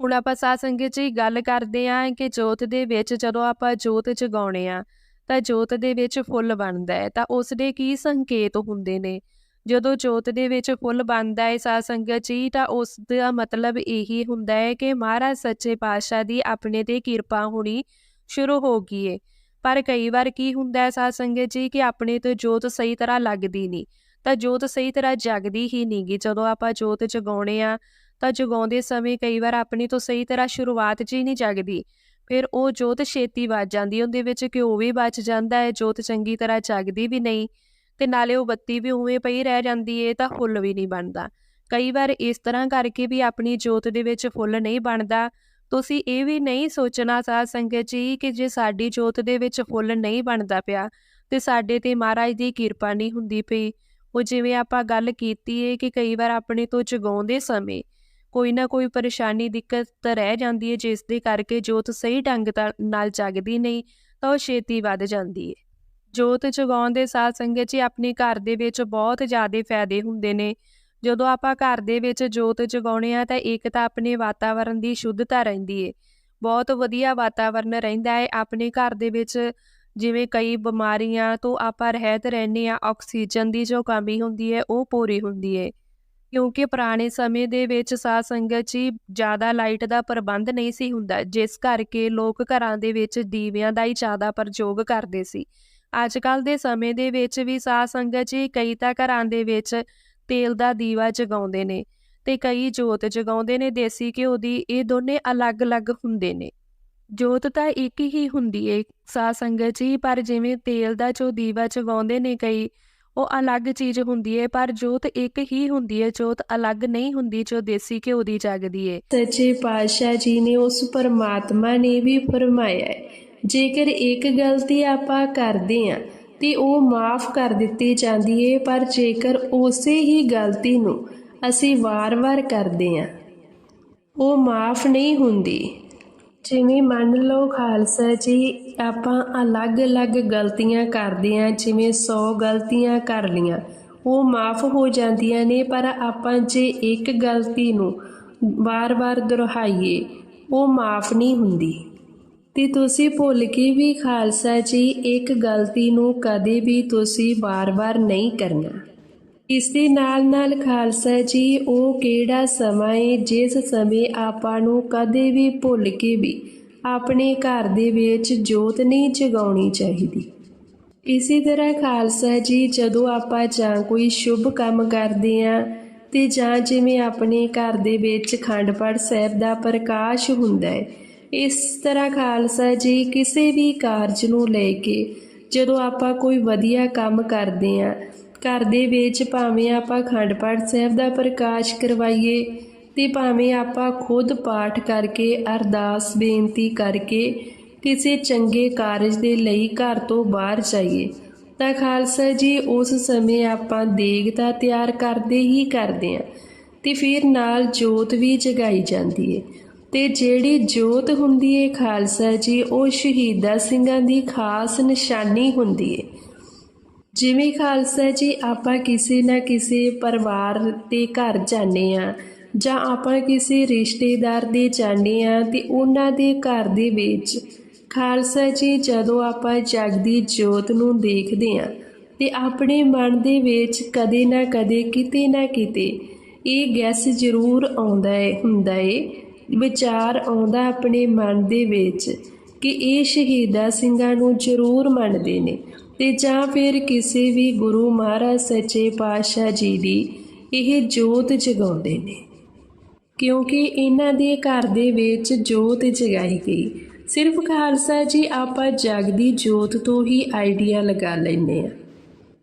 ਹੁਣ ਆਪਾਂ ਸਾਹ ਸੰਗਤ ਜੀ ਗੱਲ ਕਰਦੇ ਆ ਕਿ ਜੋਤ ਦੇ ਵਿੱਚ ਜਦੋਂ ਆਪਾਂ ਜੋਤ ਜਗਾਉਣੇ ਆ ਤਾਂ ਜੋਤ ਦੇ ਵਿੱਚ ਫੁੱਲ ਬਣਦਾ ਹੈ, ਤਾਂ ਉਸ ਦੇ ਕੀ ਸੰਕੇਤ ਹੁੰਦੇ ਨੇ? ਜਦੋਂ ਜੋਤ ਦੇ ਵਿੱਚ ਫੁੱਲ ਬਣਦਾ ਹੈ ਸਾ ਸੰਗਤ ਜੀ, ਤਾਂ ਉਸ ਦਾ ਮਤਲਬ ਇਹੀ ਹੁੰਦਾ ਹੈ ਕਿ ਮਹਾਰਾਜ ਸੱਚੇ ਪਾਤਸ਼ਾਹ ਦੀ ਆਪਣੇ ਤੇ ਕਿਰਪਾ ਹੋਣੀ ਸ਼ੁਰੂ ਹੋ ਗਈ ਹੈ ਪਰ ਕਈ ਵਾਰ ਕੀ ਹੁੰਦਾ ਹੈ ਸਾ ਸੰਗਤ ਜੀ, ਕਿ ਆਪਣੇ ਤੋਂ ਜੋਤ ਸਹੀ ਤਰ੍ਹਾਂ ਲੱਗਦੀ ਨਹੀਂ, ਤਾਂ ਜੋਤ ਸਹੀ ਤਰ੍ਹਾਂ ਜਗਦੀ ਹੀ ਨਹੀਂਗੀ ਜਦੋਂ ਆਪਾਂ ਜੋਤ ਜਗਾਉਣੇ ਆ, ਤਾਂ ਜਗਾਉਂਦੇ ਸਮੇਂ ਕਈ ਵਾਰ ਆਪਣੀ ਤੋਂ ਸਹੀ ਤਰ੍ਹਾਂ ਸ਼ੁਰੂਆਤ 'ਚ ਹੀ ਨਹੀਂ ਜਗਦੀ। ਫਿਰ ਉਹ ਜੋਤ ਛੇਤੀ ਵੱਜ ਜਾਂਦੀ ਉਹਦੇ ਵਿੱਚ ਘਿਓ ਵੀ ਬਚ ਜਾਂਦਾ ਹੈ, ਜੋਤ ਚੰਗੀ ਤਰ੍ਹਾਂ ਜਗਦੀ ਵੀ ਨਹੀਂ ਤੇ ਨਾਲੇ ਉਹ ਬੱਤੀ ਵੀ ਉਵੇਂ ਪਈ ਰਹਿ ਜਾਂਦੀ ਏ ਤਾਂ ਫੁੱਲ ਵੀ ਨਹੀਂ ਬਣਦਾ। ਕਈ ਵਾਰ ਇਸ ਤਰ੍ਹਾਂ ਕਰਕੇ ਵੀ ਆਪਣੀ ਜੋਤ ਦੇ ਵਿੱਚ ਫੁੱਲ ਨਹੀਂ ਬਣਦਾ। ਤੁਸੀਂ ਇਹ ਵੀ ਨਹੀਂ ਸੋਚਣਾ ਸਾਧ ਸੰਗਤ ਜੀ ਕਿ ਜੇ ਸਾਡੀ ਜੋਤ ਦੇ ਵਿੱਚ ਫੁੱਲ ਨਹੀਂ ਬਣਦਾ ਪਿਆ ਤੇ ਸਾਡੇ ਤੇ ਮਹਾਰਾਜ ਦੀ ਕਿਰਪਾ ਨਹੀਂ ਹੁੰਦੀ ਪਈ। ਉਹ ਜਿਵੇਂ ਆਪਾਂ ਗੱਲ ਕੀਤੀ ਏ ਕਿ ਕਈ ਵਾਰ ਆਪਣੇ ਤੋਂ ਜਗਾਉਂਦੇ ਸਮੇਂ ਕੋਈ ਨਾ ਕੋਈ ਪਰੇਸ਼ਾਨੀ, ਦਿੱਕਤ ਰਹਿ ਜਾਂਦੀ ਹੈ ਜਿਸ ਦੇ ਕਰਕੇ ਜੋਤ ਸਹੀ ਢੰਗ ਨਾਲ ਜਗਦੀ ਨਹੀਂ, ਤਾਂ ਉਹ ਛੇਤੀ ਵੱਧ ਜਾਂਦੀ ਹੈ ਜੋਤ ਜਗਾਉਣ ਦੇ ਸਾਥ ਸੰਗਤ ਜੀ ਆਪਣੇ ਘਰ ਦੇ ਵਿੱਚ ਬਹੁਤ ਜ਼ਿਆਦਾ ਫਾਇਦੇ ਹੁੰਦੇ ਨੇ। ਜਦੋਂ ਆਪਾਂ ਘਰ ਦੇ ਵਿੱਚ ਜੋਤ ਜਗਾਉਣੇ ਆ, ਤਾਂ ਇੱਕ ਤਾਂ ਆਪਣੇ ਵਾਤਾਵਰਣ ਦੀ ਸ਼ੁੱਧਤਾ ਰਹਿੰਦੀ ਏ। ਬਹੁਤ ਵਧੀਆ ਵਾਤਾਵਰਣ ਰਹਿੰਦਾ ਹੈ ਆਪਣੇ ਘਰ ਦੇ ਵਿੱਚ ਜਿਵੇਂ ਕਈ ਬਿਮਾਰੀਆਂ ਤੋਂ ਆਪਾਂ ਰਹਿਤ ਰਹਿੰਦੇ ਆ, ਆਕਸੀਜਨ ਦੀ ਜੋ ਕਮੀ ਹੁੰਦੀ ਹੈ ਉਹ ਪੂਰੀ ਹੁੰਦੀ ਹੈ ਕਿਉਂਕਿ ਪੁਰਾਣੇ ਸਮੇਂ ਦੇ ਵਿੱਚ ਸਾਧ ਸੰਗਤ ਜੀ ਜ਼ਿਆਦਾ ਲਾਈਟ ਦਾ ਪ੍ਰਬੰਧ ਨਹੀਂ ਸੀ ਹੁੰਦਾ, ਜਿਸ ਕਰਕੇ ਲੋਕ ਘਰਾਂ ਦੇ ਵਿੱਚ ਦੀਵਿਆਂ ਦਾ ਹੀ ਜ਼ਿਆਦਾ ਪ੍ਰਯੋਗ ਕਰਦੇ ਸੀ। ਅੱਜ ਕੱਲ ਦੇ ਸਮੇਂ ਦੇ ਵਿੱਚ ਵੀ ਸਾਧ ਸੰਗਤ ਜੀ ਕਈ ਤਾਂ ਘਰਾਂ ਦੇ ਵਿੱਚ ਤੇਲ ਦਾ ਦੀਵਾ ਜਗਾਉਂਦੇ ਨੇ ਤੇ ਕਈ ਜੋਤ ਜਗਾਉਂਦੇ ਨੇ, ਦੇਸੀ ਘਿਓ ਦੀ, ਇਹ ਦੋਨੇ ਅਲੱਗ-ਅਲੱਗ ਹੁੰਦੇ ਨੇ। ਜੋਤ ਤਾਂ ਇੱਕ ਹੀ ਹੁੰਦੀ ਏ ਸਾਧ ਸੰਗਤ ਜੀ ਪਰ ਜਿਵੇਂ ਤੇਲ ਦਾ ਜੋ ਦੀਵਾ ਜਗਾਉਂਦੇ ਨੇ ਕਈ ਉਹ ਅਲੱਗ ਚੀਜ਼ ਹੁੰਦੀ ਹੈ ਪਰ ਜੋਤ ਇੱਕ ਹੀ ਹੁੰਦੀ ਹੈ ਜੋਤ ਅਲੱਗ ਨਹੀਂ ਹੁੰਦੀ ਜੋ ਦੇਸੀ ਘਿਓ ਦੀ ਜਗਦੀ ਹੈ ਸੱਚੇ ਪਾਤਸ਼ਾਹ ਜੀ ਨੇ ਉਸ ਪਰਮਾਤਮਾ ਨੇ ਵੀ ਫਰਮਾਇਆ ਹੈ, ਜੇਕਰ ਇੱਕ ਗਲਤੀ ਆਪਾਂ ਕਰਦੇ ਆਂ ਤੇ ਉਹ ਮਾਫ ਕਰ ਦਿੱਤੀ ਜਾਂਦੀ ਏ ਪਰ ਜੇਕਰ ਉਸੇ ਹੀ ਗਲਤੀ ਨੂੰ ਅਸੀਂ ਵਾਰ-ਵਾਰ ਕਰਦੇ ਆਂ ਉਹ ਮਾਫ ਨਹੀਂ ਹੁੰਦੀ। ਜਿਵੇਂ ਮੰਨ ਲਓ ਖਾਲਸਾ ਜੀ, ਆਪਾਂ ਅਲੱਗ-ਅਲੱਗ ਗਲਤੀਆਂ ਕਰਦੇ ਆਂ ਜਿਵੇਂ 100 ਗਲਤੀਆਂ ਕਰ ਲੀਆਂ ਉਹ ਮਾਫ ਹੋ ਜਾਂਦੀਆਂ ਨੇ, ਪਰ ਆਪਾਂ ਜੇ ਇੱਕ ਗਲਤੀ ਨੂੰ ਵਾਰ-ਵਾਰ ਦੁਹਰਾਈਏ, ਉਹ ਮਾਫ ਨਹੀਂ ਹੁੰਦੀ। ਤੇ ਤੁਸੀਂ ਭੁੱਲ ਕੇ ਵੀ ਖਾਲਸਾ ਜੀ, ਇੱਕ ਗਲਤੀ ਨੂੰ ਕਦੇ ਵੀ ਤੁਸੀਂ ਵਾਰ-ਵਾਰ ਨਹੀਂ ਕਰਨਾ। ਇਸ ਦੇ ਨਾਲ ਨਾਲ ਖਾਲਸਾ ਜੀ, ਉਹ ਕਿਹੜਾ ਸਮਾਂ ਹੈ ਜਿਸ ਸਮੇਂ ਆਪਾਂ ਨੂੰ ਕਦੇ ਵੀ ਭੁੱਲ ਕੇ ਵੀ ਆਪਣੇ ਘਰ ਦੇ ਵਿੱਚ ਜੋਤ ਨਹੀਂ ਜਗਾਉਣੀ ਚਾਹੀਦੀ। ਇਸੇ ਤਰ੍ਹਾਂ ਖਾਲਸਾ ਜੀ, ਜਦੋਂ ਆਪਾਂ ਜਾਂ ਕੋਈ ਸ਼ੁਭ ਕੰਮ ਕਰਦੇ ਆਂ ਤੇ ਜਾਂ ਜਿਵੇਂ ਆਪਣੇ ਘਰ ਦੇ ਵਿੱਚ ਖੰਡ ਪਾਠ ਸਾਹਿਬ ਦਾ ਪ੍ਰਕਾਸ਼ ਹੁੰਦਾ ਹੈ ਇਸ ਤਰ੍ਹਾਂ ਖਾਲਸਾ ਜੀ ਕਿਸੇ ਵੀ ਕਾਰਜ ਨੂੰ ਲੈ ਕੇ ਜਦੋਂ ਆਪਾਂ ਕੋਈ ਵਧੀਆ ਕੰਮ ਕਰਦੇ ਆਂ ਘਰ ਦੇ ਵਿੱਚ ਭਾਵੇਂ ਆਪਾਂ ਖੰਡ ਪਾਠ ਸਾਹਿਬ ਦਾ ਪ੍ਰਕਾਸ਼ ਕਰਵਾਈਏ ਤੇ ਭਾਵੇਂ ਆਪਾਂ ਖੁਦ ਪਾਠ ਕਰਕੇ ਅਰਦਾਸ, ਬੇਨਤੀ ਕਰਕੇ ਕਿਸੇ ਚੰਗੇ ਕਾਰਜ ਦੇ ਲਈ ਘਰ ਤੋਂ ਬਾਹਰ ਜਾਈਏ, ਤਾਂ ਖਾਲਸਾ ਜੀ ਉਸ ਸਮੇਂ ਆਪਾਂ ਦੇਗ ਤਾਂ ਤਿਆਰ ਕਰਦੇ ਹੀ ਕਰਦੇ ਆਂ ਤੇ ਫਿਰ ਨਾਲ ਜੋਤ ਵੀ ਜਗਾਈ ਜਾਂਦੀ ਏ। ਤੇ ਜਿਹੜੀ ਜੋਤ ਹੁੰਦੀ ਏ ਖਾਲਸਾ ਜੀ, ਉਹ ਸ਼ਹੀਦਾ ਸਿੰਘਾਂ ਦੀ ਖਾਸ ਨਿਸ਼ਾਨੀ ਹੁੰਦੀ ਏ। ਜਿਵੇਂ ਖਾਲਸਾ ਜੀ, ਆਪਾਂ ਕਿਸੇ ਨਾ ਕਿਸੇ ਪਰਿਵਾਰ ਦੇ ਘਰ ਜਾਂਦੇ ਆ ਜਾਂ ਆਪਾਂ ਕਿਸੇ ਰਿਸ਼ਤੇਦਾਰ ਦੇ ਜਾਂਦੇ ਆ ਤੇ ਉਹਨਾਂ ਦੇ ਘਰ ਦੇ ਵਿੱਚ ਖਾਲਸਾ ਜੀ ਜਦੋਂ ਆਪਾਂ ਜਗਦੀ ਜੋਤ ਨੂੰ ਦੇਖਦੇ ਆ ਤੇ ਆਪਣੇ ਮਨ ਦੇ ਵਿੱਚ ਕਦੇ ਨਾ ਕਦੇ, ਕਿਤੇ ਨਾ ਕਿਤੇ ਇਹ ਗੈਸ ਜ਼ਰੂਰ ਆਉਂਦਾ ਹੈ, ਹੁੰਦਾ ਏ ਵਿਚਾਰ ਆਉਂਦਾ ਆਪਣੇ ਮਨ ਦੇ ਵਿੱਚ ਕਿ ਇਹ ਸ਼ਹੀਦਾ ਸਿੰਘਾਂ ਨੂੰ ਜ਼ਰੂਰ ਮੰਨਦੇ ਨੇ। ਤੇ ਜਾਂ ਫਿਰ ਕਿਸੇ ਵੀ ਗੁਰੂ ਮਹਾਰਾਜ ਸੱਚੇ ਪਾਤਸ਼ਾਹ ਜੀ ਦੀ ਇਹ ਜੋਤ ਜਗਾਉਂਦੇ ਨੇ। ਕਿਉਂਕਿ ਇਹਨਾਂ ਦੇ ਘਰ ਦੇ ਵਿੱਚ ਜੋਤ ਜਗਾਈ ਗਈ। ਸਿਰਫ ਖਾਲਸਾ ਜੀ ਆਪਾਂ ਜਗਦੀ ਜੋਤ ਤੋਂ ਹੀ ਆਈਡੀਆ ਲਗਾ ਲੈਨੇ ਆ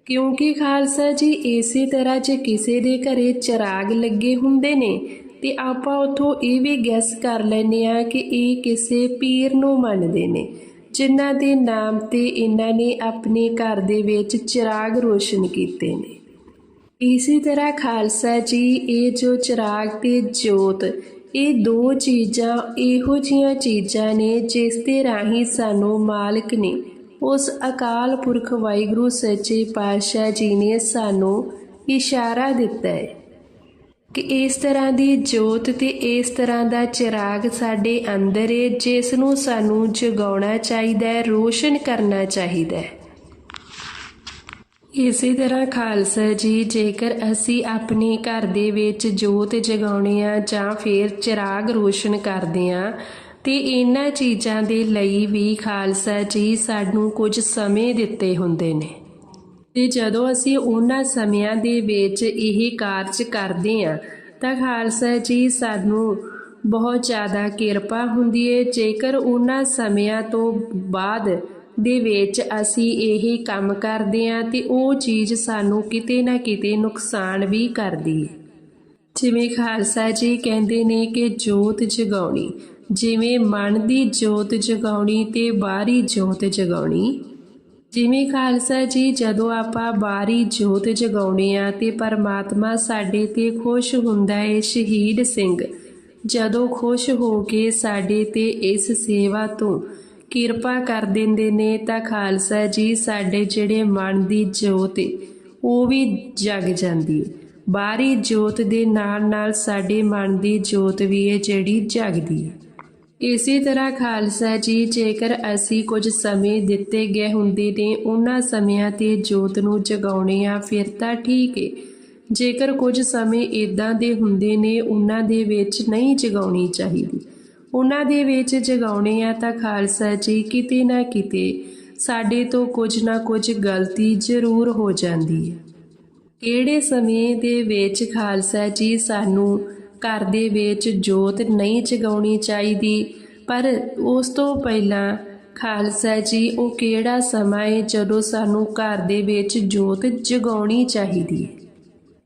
ਕਿਉਂਕਿ ਖਾਲਸਾ ਜੀ ਇਸੇ ਤਰ੍ਹਾਂ ਜੇ ਕਿਸੇ ਦੇ ਘਰੇ ਚਿਰਾਗ ਲੱਗੇ ਹੁੰਦੇ ਨੇ, ਤੇ ਆਪਾਂ ਉਥੋਂ ਇਹ ਵੀ ਗੈਸ ਕਰ ਲੈਨੇ ਆ ਕਿ ਇਹ ਕਿਸੇ ਪੀਰ ਨੂੰ ਮੰਨਦੇ ਨੇ। ਜਿਨ੍ਹਾਂ ਦੇ ਨਾਮ ਤੇ ਇਹਨਾਂ ਨੇ ਆਪਣੇ ਘਰ ਦੇ ਵਿੱਚ ਚਿਰਾਗ ਰੋਸ਼ਨ ਕੀਤੇ ਨੇ। ਇਸੇ ਤਰ੍ਹਾਂ ਖਾਲਸਾ ਜੀ, ਇਹ ਜੋ ਚਿਰਾਗ ਤੇ ਜੋਤ, ਇਹ ਦੋ ਚੀਜ਼ਾਂ, ਇਹੋ ਜੀਆਂ ਚੀਜ਼ਾਂ ਨੇ ਜਿਸ ਦੇ ਰਾਹੀਂ ਸਾਨੂੰ ਮਾਲਕ ਨੇ, ਉਸ ਅਕਾਲ ਪੁਰਖ ਵਾਹਿਗੁਰੂ ਸੱਚੇ ਪਾਤਸ਼ਾਹ ਜੀ ਨੇ ਸਾਨੂੰ ਇਸ਼ਾਰਾ ਦਿੱਤਾ ਹੈ। ਕਿ ਇਸ ਤਰ੍ਹਾਂ ਦੀ ਜੋਤ ਤੇ ਇਸ ਤਰ੍ਹਾਂ ਦਾ ਚਿਰਾਗ ਸਾਡੇ ਅੰਦਰ ਹੈ ਜਿਸ ਨੂੰ ਸਾਨੂੰ ਜਗਾਉਣਾ ਚਾਹੀਦਾ ਹੈ, ਰੋਸ਼ਨ ਕਰਨਾ ਚਾਹੀਦਾ ਹੈ। ਇਸੇ ਤਰ੍ਹਾਂ ਖਾਲਸਾ ਜੀ, ਜੇਕਰ ਅਸੀਂ ਆਪਣੇ ਘਰ ਦੇ ਵਿੱਚ ਜੋਤ ਜਗਾਉਣੇ ਆ ਜਾਂ ਫਿਰ ਚਿਰਾਗ ਰੋਸ਼ਨ ਕਰਦੇ ਆ, ਤੇ ਇਹਨਾਂ ਚੀਜ਼ਾਂ ਦੇ ਲਈ ਵੀ ਖਾਲਸਾ ਜੀ ਸਾਨੂੰ ਕੁਝ ਸਮੇਂ ਦਿੱਤੇ ਹੁੰਦੇ ਨੇ। ਤੇ ਜਦੋਂ ਅਸੀਂ ਉਹਨਾਂ ਸਮਿਆਂ ਦੇ ਵਿੱਚ ਇਹ ਕਾਰਜ ਕਰਦੇ ਆ ਤਾਂ ਖਾਲਸਾ ਜੀ ਸਾਨੂੰ ਬਹੁਤ ਜ਼ਿਆਦਾ ਕਿਰਪਾ ਹੁੰਦੀ ਹੈ ਜੇਕਰ ਉਹਨਾਂ ਸਮਿਆਂ ਤੋਂ ਬਾਅਦ ਦੇ ਵਿੱਚ ਅਸੀਂ ਇਹ ਕੰਮ ਕਰਦੇ ਆ ਤੇ ਉਹ ਚੀਜ਼ ਸਾਨੂੰ ਕਿਤੇ ਨਾ ਕਿਤੇ ਨੁਕਸਾਨ ਵੀ ਕਰਦੀ ਹੈ ਜਿਵੇਂ ਖਾਲਸਾ ਜੀ ਕਹਿੰਦੇ ਨੇ ਕਿ ਜੋਤ ਜਗਾਉਣੀ, ਜਿਵੇਂ ਮਨ ਦੀ ਜੋਤ ਜਗਾਉਣੀ ਤੇ ਬਾਹਰੀ ਜੋਤ ਜਗਾਉਣੀ। ਜਿਵੇਂ ਖਾਲਸਾ ਜੀ? ਜਦੋਂ ਆਪਾਂ ਬਾਹਰੀ ਜੋਤ ਜਗਾਉਣੇ ਆ ਤੇ ਪਰਮਾਤਮਾ ਸਾਡੇ ਤੇ ਖੁਸ਼ ਹੁੰਦਾ ਏ ਸ਼ਹੀਦ ਸਿੰਘ। ਜਦੋਂ ਖੁਸ਼ ਹੋ ਕੇ ਸਾਡੇ ਤੇ ਇਸ ਸੇਵਾ ਤੋਂ ਕਿਰਪਾ ਕਰ ਦਿੰਦੇ ਨੇ ਤਾਂ ਖਾਲਸਾ ਜੀ ਸਾਡੇ ਜਿਹੜੇ ਮਨ ਦੀ ਜੋਤ ਏ, ਉਹ ਵੀ ਜਗ ਜਾਂਦੀ ਹੈ ਬਾਹਰੀ ਜੋਤ ਦੇ ਨਾਲ ਨਾਲ ਸਾਡੇ ਮਨ ਦੀ ਜੋਤ ਵੀ ਹੈ ਜਿਹੜੀ ਜਗਦੀ ਹੈ ਇਸੇ ਤਰ੍ਹਾਂ ਖਾਲਸਾ ਜੀ, ਜੇਕਰ ਅਸੀਂ ਕੁਝ ਸਮੇਂ ਦਿੱਤੇ ਗਏ ਹੁੰਦੇ ਨੇ, ਉਹਨਾਂ ਸਮਿਆਂ ਤੇ ਜੋਤ ਨੂੰ ਜਗਾਉਣੇ ਆ, ਫਿਰ ਤਾਂ ਠੀਕ ਏ। ਜੇਕਰ ਕੁਝ ਸਮੇਂ ਇਦਾਂ ਦੇ ਹੁੰਦੇ ਨੇ, ਉਹਨਾਂ ਦੇ ਵਿੱਚ ਨਹੀਂ ਜਗਾਉਣੀ ਚਾਹੀਦੀ। ਉਹਨਾਂ ਦੇ ਵਿੱਚ ਜਗਾਉਣੇ ਆ ਤਾਂ ਖਾਲਸਾ ਜੀ, ਕਿਤੇ ਨਾ ਕਿਤੇ ਸਾਡੇ ਤੋਂ ਕੁਝ ਨਾ ਕੁਝ ਗਲਤੀ ਜ਼ਰੂਰ ਹੋ ਜਾਂਦੀ ਹੈ। ਕਿਹੜੇ ਸਮੇਂ ਦੇ ਵਿੱਚ ਖਾਲਸਾ ਜੀ ਸਾਨੂੰ ਘਰ ਦੇ ਵਿੱਚ ਜੋਤ ਨਹੀਂ ਜਗਾਉਣੀ ਚਾਹੀਦੀ। ਪਰ ਉਸ ਤੋਂ ਪਹਿਲਾਂ ਖਾਲਸਾ ਜੀ, ਉਹ ਕਿਹੜਾ ਸਮਾਂ ਹੈ ਜਦੋਂ ਸਾਨੂੰ ਘਰ ਦੇ ਵਿੱਚ ਜੋਤ ਜਗਾਉਣੀ ਚਾਹੀਦੀ ਹੈ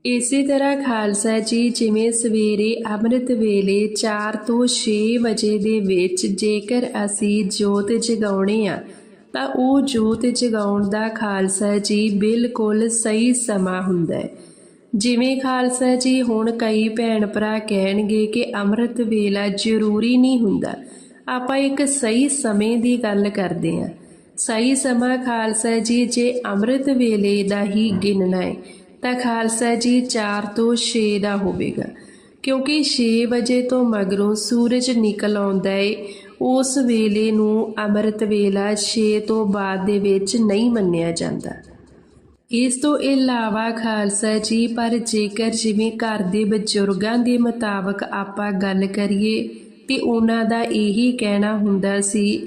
ਇਸੇ ਤਰ੍ਹਾਂ ਖਾਲਸਾ ਜੀ, ਜਿਵੇਂ ਸਵੇਰੇ ਅੰਮ੍ਰਿਤ ਵੇਲੇ 4 ਤੋਂ 6 ਵਜੇ ਦੇ ਵਿੱਚ ਜੇਕਰ ਅਸੀਂ ਜੋਤ ਜਗਾਉਣੇ ਆ, ਤਾਂ ਉਹ ਜੋਤ ਜਗਾਉਣ ਦਾ ਖਾਲਸਾ ਜੀ ਬਿਲਕੁਲ ਸਹੀ ਸਮਾਂ ਹੁੰਦਾ ਹੈ ਜਿਵੇਂ ਖਾਲਸਾ ਜੀ ਹੁਣ ਕਈ ਭੈਣ ਭਰਾ ਕਹਿਣਗੇ ਕਿ ਅੰਮ੍ਰਿਤ ਵੇਲਾ ਜ਼ਰੂਰੀ ਨਹੀਂ ਹੁੰਦਾ। ਆਪਾਂ ਇੱਕ ਸਹੀ ਸਮੇਂ ਦੀ ਗੱਲ ਕਰਦੇ ਹਾਂ। ਸਹੀ ਸਮਾਂ ਖਾਲਸਾ ਜੀ ਜੇ ਅੰਮ੍ਰਿਤ ਵੇਲੇ ਦਾ ਹੀ ਗਿਣਨਾ ਹੈ, ਤਾਂ ਖਾਲਸਾ ਜੀ 4 ਤੋਂ 6 ਦਾ ਹੋਵੇਗਾ। ਕਿਉਂਕਿ 6 ਵਜੇ ਤੋਂ ਮਗਰੋਂ ਸੂਰਜ ਨਿਕਲ ਆਉਂਦਾ ਏ, ਉਸ ਵੇਲੇ ਨੂੰ ਅੰਮ੍ਰਿਤ ਵੇਲਾ 6 ਤੋਂ ਬਾਅਦ ਦੇ ਵਿੱਚ ਨਹੀਂ ਮੰਨਿਆ ਜਾਂਦਾ। ਇਸ ਤੋਂ ਇਲਾਵਾ ਖਾਲਸਾ ਜੀ, ਪਰ ਜੇਕਰ ਜਿਵੇਂ ਘਰ ਦੇ ਬਜ਼ੁਰਗਾਂ ਦੇ ਮੁਤਾਬਕ ਆਪਾਂ ਗੱਲ ਕਰੀਏ, ਤੇ ਉਹਨਾਂ ਦਾ ਇਹੀ ਕਹਿਣਾ ਹੁੰਦਾ ਸੀ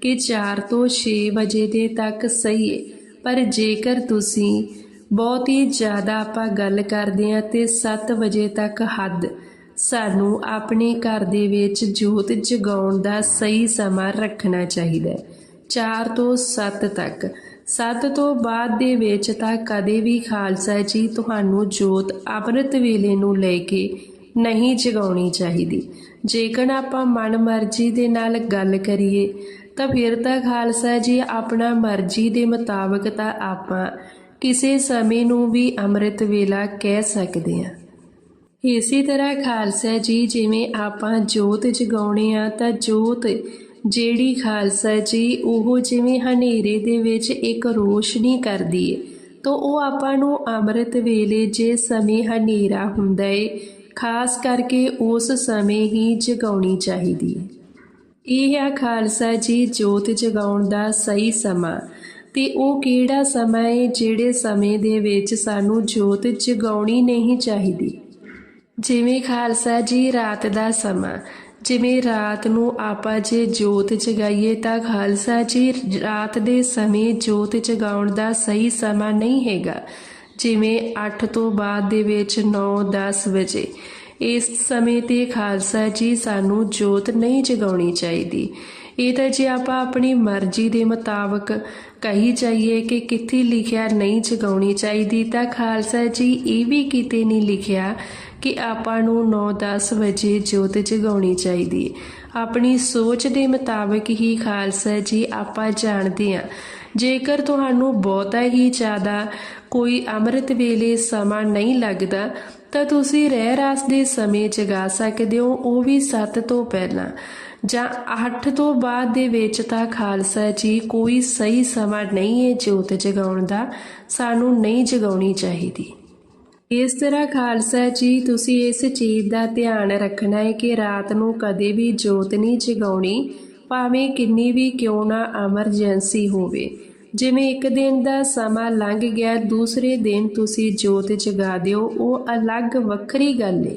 ਕਿ 4 ਤੋਂ 6 ਵਜੇ ਦੇ ਤੱਕ ਸਹੀ ਹੈ ਪਰ ਜੇਕਰ ਤੁਸੀਂ ਬਹੁਤ ਹੀ ਜ਼ਿਆਦਾ ਆਪਾਂ ਗੱਲ ਕਰਦੇ ਹਾਂ, ਤੇ 7 ਵਜੇ ਤੱਕ ਹੱਦ। ਸਾਨੂੰ ਆਪਣੇ ਘਰ ਦੇ ਵਿੱਚ ਜੋਤ ਜਗਾਉਣ ਦਾ ਸਹੀ ਸਮਾਂ ਰੱਖਣਾ ਚਾਹੀਦਾ ਹੈ। 4 ਤੋਂ 7 ਤੱਕ। ਸੱਤ ਤੋਂ ਬਾਅਦ ਦੇ ਵਿੱਚ ਤਾਂ ਕਦੇ ਵੀ ਖਾਲਸਾ ਜੀ ਤੁਹਾਨੂੰ ਜੋਤ ਅੰਮ੍ਰਿਤ ਵੇਲੇ ਨੂੰ ਲੈ ਕੇ ਨਹੀਂ ਜਗਾਉਣੀ ਚਾਹੀਦੀ। ਜੇਕਰ ਆਪਾਂ ਮਨ ਮਰਜ਼ੀ ਦੇ ਨਾਲ ਗੱਲ ਕਰੀਏ, ਤਾਂ ਫਿਰ ਤਾਂ ਖਾਲਸਾ ਜੀ ਆਪਣਾ ਮਰਜ਼ੀ ਦੇ ਮੁਤਾਬਕ ਤਾਂ ਆਪਾਂ ਕਿਸੇ ਸਮੇਂ ਨੂੰ ਵੀ ਅੰਮ੍ਰਿਤ ਵੇਲਾ ਕਹਿ ਸਕਦੇ ਹਾਂ। ਇਸੇ ਤਰ੍ਹਾਂ ਖਾਲਸਾ ਜੀ ਜਿਵੇਂ ਆਪਾਂ ਜੋਤ ਜਗਾਉਣੇ ਆ ਤਾਂ ਜੋਤ ਜਿਹੜੀ ਖਾਲਸਾ ਜੀ ਉਹ ਜਿਵੇਂ ਹਨੇਰੇ ਦੇ ਵਿੱਚ ਇੱਕ ਰੋਸ਼ਨੀ ਕਰਦੀ ਏ, ਤਾਂ ਉਹ ਆਪਾਂ ਨੂੰ ਅੰਮ੍ਰਿਤ ਵੇਲੇ ਜੇ ਸਮੇਂ ਹਨੇਰਾ ਹੁੰਦਾ ਏ, ਖਾਸ ਕਰਕੇ ਉਸ ਸਮੇਂ ਹੀ ਜਗਾਉਣੀ ਚਾਹੀਦੀ ਹੈ ਇਹ ਆ ਖਾਲਸਾ ਜੀ ਜੋਤ ਜਗਾਉਣ ਦਾ ਸਹੀ ਸਮਾਂ, ਤੇ ਉਹ ਕਿਹੜਾ ਸਮਾਂ ਹੈ ਜਿਹੜੇ ਸਮੇਂ ਦੇ ਵਿੱਚ ਸਾਨੂੰ ਜੋਤ ਜਗਾਉਣੀ ਨਹੀਂ ਚਾਹੀਦੀ? ਜਿਵੇਂ ਖਾਲਸਾ ਜੀ ਰਾਤ ਦਾ ਸਮਾਂ ਜਿਵੇਂ ਰਾਤ ਨੂੰ ਆਪਾਂ ਜੇ ਜੋਤ ਜਗਾਈਏ ਤਾਂ ਖਾਲਸਾ ਜੀ ਰਾਤ ਦੇ ਸਮੇਂ ਜੋਤ ਜਗਾਉਣ ਦਾ ਸਹੀ ਸਮਾਂ ਨਹੀਂ ਹੈਗਾ। ਜਿਵੇਂ 8 ਤੋਂ ਬਾਅਦ ਦੇ ਵਿੱਚ 9 10 ਵਜੇ। ਇਸ ਸਮੇਂ ਤੇ ਖਾਲਸਾ ਜੀ ਸਾਨੂੰ ਜੋਤ ਨਹੀਂ ਜਗਾਉਣੀ ਚਾਹੀਦੀ। ਇਹ ਤਾਂ ਜੇ ਆਪਾਂ ਆਪਣੀ ਮਰਜ਼ੀ ਦੇ ਮੁਤਾਬਕ ਕਹੀ ਜਾਈਏ ਕਿ ਕਿੱਥੇ ਲਿਖਿਆ ਨਹੀਂ ਜਗਾਉਣੀ ਚਾਹੀਦੀ ਤਾਂ ਖਾਲਸਾ ਜੀ ਇਹ ਵੀ ਕਿਤੇ ਨਹੀਂ ਲਿਖਿਆ ਕਿ ਆਪਾਂ ਨੂੰ 9-10 ਵਜੇ ਜੋਤ ਜਗਾਉਣੀ ਚਾਹੀਦੀ ਹੈ। ਆਪਣੀ ਸੋਚ ਦੇ ਮੁਤਾਬਕ ਹੀ ਖਾਲਸਾ ਜੀ, ਆਪਾਂ ਜਾਣਦੇ ਹਾਂ। ਜੇਕਰ ਤੁਹਾਨੂੰ ਬਹੁਤਾ ਹੀ ਜ਼ਿਆਦਾ ਕੋਈ ਅੰਮ੍ਰਿਤ ਵੇਲੇ ਸਮਾਂ ਨਹੀਂ ਲੱਗਦਾ, ਤਾਂ ਤੁਸੀਂ ਰਹਿ ਰਾਸ ਦੇ ਸਮੇਂ ਜਗਾ ਸਕਦੇ ਹੋ, ਉਹ ਵੀ 7 ਤੋਂ ਪਹਿਲਾਂ। ਜਾਂ 8 ਤੋਂ ਬਾਅਦ ਦੇ ਵਿੱਚ ਤਾਂ ਖਾਲਸਾ ਜੀ, ਕੋਈ ਸਹੀ ਸਮਾਂ ਨਹੀਂ ਹੈ ਜੋਤ ਜਗਾਉਣ ਦਾ। ਸਾਨੂੰ ਨਹੀਂ ਜਗਾਉਣੀ ਚਾਹੀਦੀ। ਇਸ ਤਰ੍ਹਾਂ ਖਾਲਸਾ ਜੀ, ਤੁਸੀਂ ਇਸ ਚੀਜ਼ ਦਾ ਧਿਆਨ ਰੱਖਣਾ ਹੈ ਕਿ ਰਾਤ ਨੂੰ ਕਦੇ ਵੀ ਜੋਤ ਨਹੀਂ ਜਗਾਉਣੀ, ਭਾਵੇਂ ਕਿੰਨੀ ਵੀ ਕਿਉਂ ਨਾ ਐਮਰਜੈਂਸੀ ਹੋਵੇ। ਜਿਵੇਂ ਇੱਕ ਦਿਨ ਦਾ ਸਮਾਂ ਲੰਘ ਗਿਆ, ਦੂਸਰੇ ਦਿਨ ਤੁਸੀਂ ਜੋਤ ਜਗਾ ਦਿਓ, ਉਹ ਅਲੱਗ ਵੱਖਰੀ ਗੱਲ ਹੈ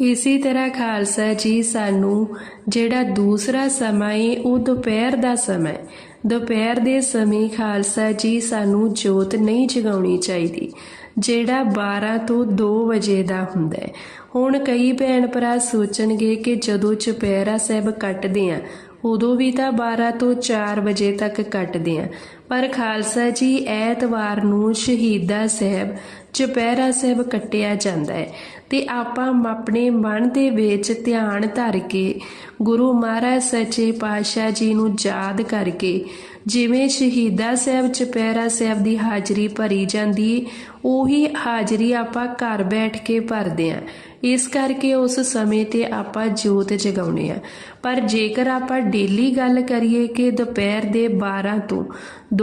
ਇਸੇ ਤਰ੍ਹਾਂ ਖਾਲਸਾ ਜੀ, ਸਾਨੂੰ ਜਿਹੜਾ ਦੂਸਰਾ ਸਮਾਂ ਹੈ ਉਹ ਦੁਪਹਿਰ ਦਾ ਸਮਾਂ ਹੈ ਦੁਪਹਿਰ ਦੇ ਸਮੇਂ ਖਾਲਸਾ ਜੀ, ਸਾਨੂੰ ਜੋਤ ਨਹੀਂ ਜਗਾਉਣੀ ਚਾਹੀਦੀ। ਜਿਹੜਾ 12 ਤੋਂ 2 ਵਜੇ ਦਾ ਹੁੰਦਾ ਹੈ। ਹੁਣ ਕਈ ਭੈਣ ਭਰਾ ਸੋਚਣਗੇ ਕਿ ਜਦੋਂ ਚੁਪਹਿਰਾ ਸਾਹਿਬ ਕੱਟਦੇ ਆ ਉਦੋਂ ਵੀ ਤਾਂ 12 ਤੋਂ 4 ਵਜੇ ਤੱਕ ਕੱਟਦੇ ਆ ਪਰ ਖਾਲਸਾ ਜੀ, ਐਤਵਾਰ ਨੂੰ ਸ਼ਹੀਦਾ ਸਾਹਿਬ ਚੁਪਹਿਰਾ ਸਾਹਿਬ ਕੱਟਿਆ ਜਾਂਦਾ ਹੈ। ਤੇ ਆਪਾਂ ਆਪਣੇ ਮਨ ਦੇ ਵਿੱਚ ਧਿਆਨ ਧਰ ਕੇ ਗੁਰੂ ਮਹਾਰਾਜ ਸੱਚੇ ਪਾਤਸ਼ਾਹ ਜੀ ਨੂੰ ਯਾਦ ਕਰਕੇ ਜਿਵੇਂ ਸ਼ਹੀਦਾ ਸਾਹਿਬ, ਚੁਪਹਿਰਾ ਸਾਹਿਬ ਦੀ ਹਾਜ਼ਰੀ ਭਰੀ ਜਾਂਦੀ, ਉਹੀ ਹਾਜ਼ਰੀ ਆਪਾਂ ਘਰ ਬੈਠ ਕੇ ਭਰਦੇ ਆਂ ਇਸ ਕਰਕੇ ਉਸ ਸਮੇਂ ਤੇ ਆਪਾਂ ਜੋਤ ਜਗਾਉਨੇ ਆ ਪਰ ਜੇਕਰ ਆਪਾਂ ਡੇਲੀ ਗੱਲ ਕਰੀਏ ਕਿ ਦੁਪਹਿਰ ਦੇ 12 ਤੋਂ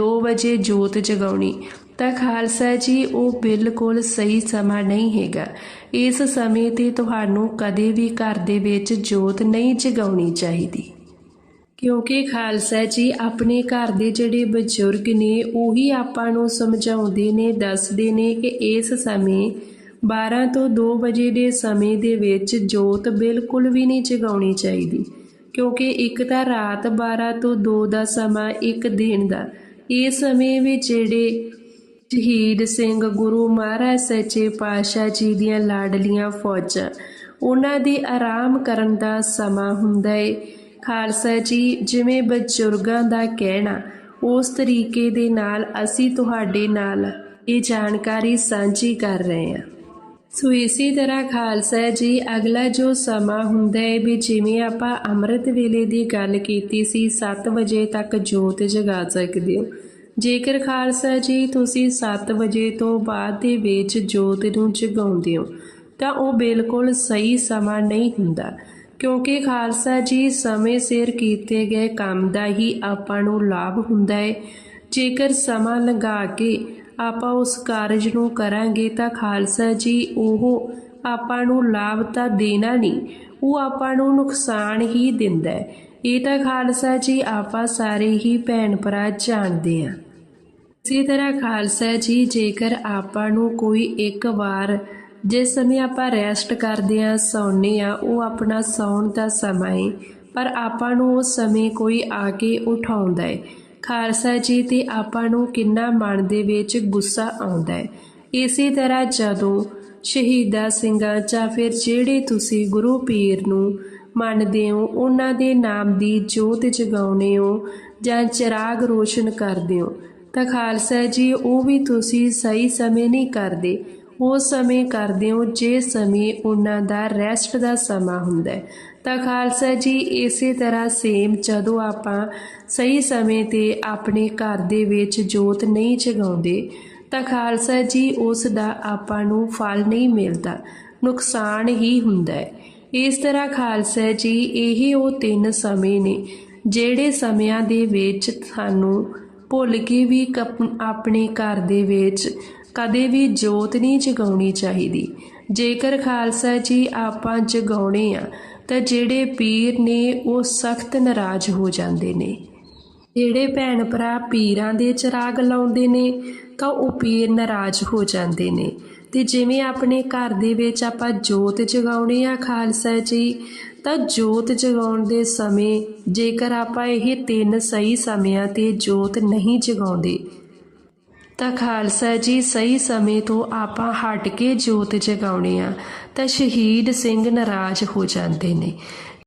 2 ਵਜੇ ਜੋਤ ਜਗਾਉਣੀ ਤਾਂ ਖਾਲਸਾ ਜੀ, ਉਹ ਬਿਲਕੁਲ ਸਹੀ ਸਮਾਂ ਨਹੀਂ ਹੈਗਾ। ਇਸ ਸਮੇਂ ਤੇ ਤੁਹਾਨੂੰ ਕਦੇ ਵੀ ਘਰ ਦੇ ਵਿੱਚ ਜੋਤ ਨਹੀਂ ਜਗਾਉਣੀ ਚਾਹੀਦੀ। ਕਿਉਂਕਿ ਖਾਲਸਾ ਜੀ, ਆਪਣੇ ਘਰ ਦੇ ਜਿਹੜੇ ਬਜ਼ੁਰਗ ਨੇ, ਉਹੀ ਆਪਾਂ ਨੂੰ ਸਮਝਾਉਂਦੇ ਨੇ, ਦੱਸਦੇ ਨੇ ਕਿ ਇਸ ਸਮੇਂ 12 ਤੋਂ 2 ਵਜੇ ਦੇ ਸਮੇਂ ਦੇ ਵਿੱਚ ਜੋਤ ਬਿਲਕੁਲ ਵੀ ਨਹੀਂ ਜਗਾਉਣੀ ਚਾਹੀਦੀ। ਕਿਉਂਕਿ ਇੱਕ ਤਾਂ ਰਾਤ 12 ਤੋਂ 2 ਦਾ ਸਮਾਂ ਇੱਕ ਦਿਨ ਦਾ। ਇਸ ਸਮੇਂ ਵਿੱਚ ਜਿਹੜੇ ਸ਼ਹੀਦ ਸਿੰਘ ਗੁਰੂ ਮਹਾਰਾਜ ਸੱਚੇ ਪਾਤਸ਼ਾਹ ਜੀ ਦੀਆਂ ਲਾਡਲੀਆਂ ਫੌਜਾਂ। ਉਹਨਾਂ ਦੇ ਆਰਾਮ ਕਰਨ ਦਾ ਸਮਾਂ ਹੁੰਦਾ ਏ। ਖਾਲਸਾ ਜੀ, ਜਿਵੇਂ ਬਜ਼ੁਰਗਾਂ ਦਾ ਕਹਿਣਾ, ਉਸ ਤਰੀਕੇ ਦੇ ਨਾਲ ਅਸੀਂ ਤੁਹਾਡੇ ਨਾਲ ਇਹ ਜਾਣਕਾਰੀ ਸਾਂਝੀ ਕਰ ਰਹੇ ਹਾਂ। ਸੋ ਇਸੇ ਤਰ੍ਹਾਂ ਖਾਲਸਾ ਜੀ, ਅਗਲਾ ਜੋ ਸਮਾਂ ਹੁੰਦਾ ਹੈ ਵੀ ਜਿਵੇਂ ਆਪਾਂ ਅੰਮ੍ਰਿਤ ਵੇਲੇ ਦੀ ਗੱਲ ਕੀਤੀ ਸੀ 7 ਵਜੇ ਤੱਕ ਜੋਤ ਜਗਾ ਸਕਦੇ ਹੋ। ਜੇਕਰ ਖਾਲਸਾ ਜੀ ਤੁਸੀਂ 7 ਵਜੇ ਤੋਂ ਬਾਅਦ ਦੇ ਵਿੱਚ ਜੋਤ ਨੂੰ ਜਗਾਉਂਦੇ ਹੋ, ਤਾਂ ਉਹ ਬਿਲਕੁਲ ਸਹੀ ਸਮਾਂ ਨਹੀਂ ਹੁੰਦਾ, ਕਿਉਂਕਿ ਖਾਲਸਾ ਜੀ ਸਮੇਂ ਸਿਰ ਕੀਤੇ ਗਏ ਕੰਮ ਦਾ ਹੀ ਆਪਾਂ ਨੂੰ ਲਾਭ ਹੁੰਦਾ ਹੈ ਜੇਕਰ ਸਮਾਂ ਲਗਾ ਕੇ ਆਪਾਂ ਉਸ ਕਾਰਜ ਨੂੰ ਕਰਾਂਗੇ, ਤਾਂ ਖਾਲਸਾ ਜੀ ਉਹ ਆਪਾਂ ਨੂੰ ਲਾਭ ਤਾਂ ਦੇਣਾ ਨਹੀਂ, ਉਹ ਆਪਾਂ ਨੂੰ ਨੁਕਸਾਨ ਹੀ ਦਿੰਦਾ ਹੈ ਇਹ ਤਾਂ ਖਾਲਸਾ ਜੀ ਆਪਾਂ ਸਾਰੇ ਹੀ ਭੈਣ ਭਰਾ ਜਾਣਦੇ ਹਾਂ। ਇਸੇ ਤਰ੍ਹਾਂ ਖਾਲਸਾ ਜੀ, ਜੇਕਰ ਆਪਾਂ ਨੂੰ ਕੋਈ ਇੱਕ ਵਾਰ ਜਿਸ ਸਮੇਂ ਆਪਾਂ ਰੈਸਟ ਕਰਦੇ ਆ ਸੌਂਦੇ ਆ ਉਹ ਆਪਣਾ ਸੌਣ ਦਾ ਸਮਾਂ ਹੈ ਪਰ ਆਪਾਂ ਨੂੰ ਉਸ ਸਮੇਂ ਕੋਈ ਆ ਕੇ ਉਠਾਉਂਦਾ ਹੈ ਖਾਲਸਾ ਜੀ ਤੇ ਆਪਾਂ ਨੂੰ ਕਿੰਨਾ ਮਨ ਦੇ ਵਿੱਚ ਗੁੱਸਾ ਆਉਂਦਾ ਹੈ ਇਸੇ ਤਰ੍ਹਾਂ ਜਦੋਂ ਸ਼ਹੀਦਾ ਸਿੰਘਾਂ ਜਾਂ ਫਿਰ ਜਿਹੜੇ ਤੁਸੀਂ ਗੁਰੂ ਪੀਰ ਨੂੰ ਮੰਨਦੇ ਹੋ, ਉਹਨਾਂ ਦੇ ਨਾਮ ਦੀ ਜੋਤ ਜਗਾਉਨੇ ਹੋ ਜਾਂ ਚਿਰਾਗ ਰੋਸ਼ਨ ਕਰਦੇ ਹੋ। ਤਾਂ ਖਾਲਸਾ ਜੀ, ਉਹ ਵੀ ਤੁਸੀਂ ਸਹੀ ਸਮੇਂ ਨਹੀਂ ਕਰਦੇ। ਉਸ ਸਮੇਂ ਕਰਦੇ ਹੋ ਜੇ ਸਮੇਂ ਉਹਨਾਂ ਦਾ ਰੈਸਟ ਦਾ ਸਮਾਂ ਹੁੰਦਾ ਹੈ। ਤਾਂ ਖਾਲਸਾ ਜੀ, ਇਸੇ ਤਰ੍ਹਾਂ ਸੇਮ ਜਦੋਂ ਆਪਾਂ ਸਹੀ ਸਮੇਂ ਤੇ ਆਪਣੇ ਘਰ ਦੇ ਵਿੱਚ ਜੋਤ ਨਹੀਂ ਜਗਾਉਂਦੇ, ਤਾਂ ਖਾਲਸਾ ਜੀ, ਉਸ ਦਾ ਆਪਾਂ ਨੂੰ ਫਲ ਨਹੀਂ ਮਿਲਦਾ। ਨੁਕਸਾਨ ਹੀ ਹੁੰਦਾ ਹੈ। ਇਸ ਤਰ੍ਹਾਂ ਖਾਲਸਾ ਜੀ, ਇਹ ਉਹ ਤਿੰਨ ਸਮੇਂ ਨੇ, ਜਿਹੜੇ ਸਮਿਆਂ ਦੇ ਵਿੱਚ ਸਾਨੂੰ ਭੁੱਲ ਕੇ ਵੀ ਕਪ- ਆਪਣੇ ਘਰ ਦੇ ਵਿੱਚ ਕਦੇ ਵੀ ਜੋਤ ਨਹੀਂ ਜਗਾਉਣੀ ਚਾਹੀਦੀ। ਜੇਕਰ ਖਾਲਸਾ ਜੀ ਆਪਾਂ ਜਗਾਉਣੇ ਆ, ਤਾਂ ਜਿਹੜੇ ਪੀਰ ਨੇ ਉਹ ਸਖਤ ਨਾਰਾਜ਼ ਹੋ ਜਾਂਦੇ ਨੇ। ਜਿਹੜੇ ਭੈਣ ਭਰਾ ਪੀਰਾਂ ਦੇ ਚਿਰਾਗ ਲਾਉਂਦੇ ਨੇ, ਤਾਂ ਉਹ ਪੀਰ ਨਾਰਾਜ਼ ਹੋ ਜਾਂਦੇ ਨੇ। ਤੇ ਜਿਵੇਂ ਆਪਣੇ ਘਰ ਦੇ ਵਿੱਚ ਆਪਾਂ ਜੋਤ ਜਗਾਉਣੇ ਆ ਖਾਲਸਾ ਜੀ, ਤਾਂ ਜੋਤ ਜਗਾਉਣ ਦੇ ਸਮੇਂ ਜੇਕਰ ਆਪਾਂ ਇਹ ਤਿੰਨ ਸਹੀ ਸਮਿਆਂ ਤੇ ਜੋਤ ਨਹੀਂ ਜਗਾਉਂਦੇ, ਤਾਂ ਖਾਲਸਾ ਜੀ ਸਹੀ ਸਮੇਂ ਤੋਂ ਆਪਾਂ ਹਟ ਕੇ ਜੋਤ ਜਗਾਉਣੇ ਆ, ਤਾਂ ਸ਼ਹੀਦ ਸਿੰਘ ਨਾਰਾਜ਼ ਹੋ ਜਾਂਦੇ ਨੇ।